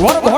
What about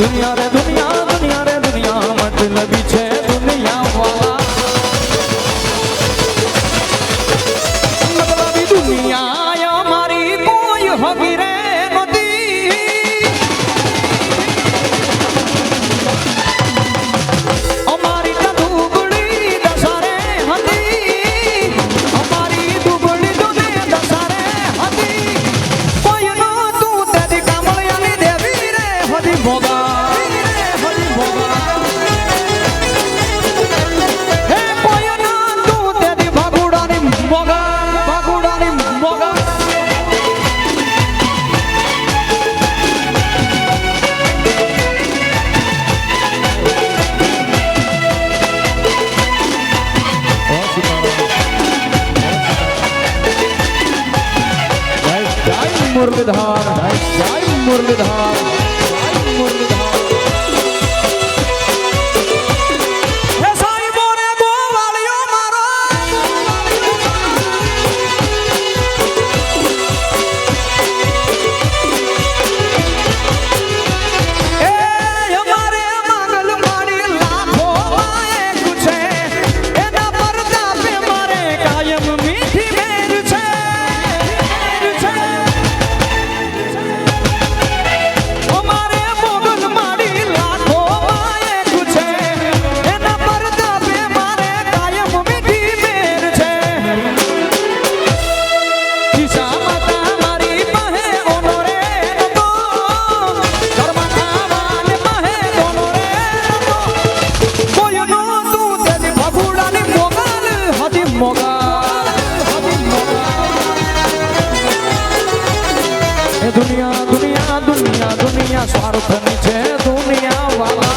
Dünyada Muralidhar है जय मुरलीधर जय मुरलीधर દુનિયા દુનિયા દુનિયા દુનિયા સ્વાર્થની છે દુનિયા વાળા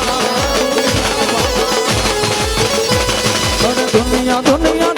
દુનિયા દુનિયા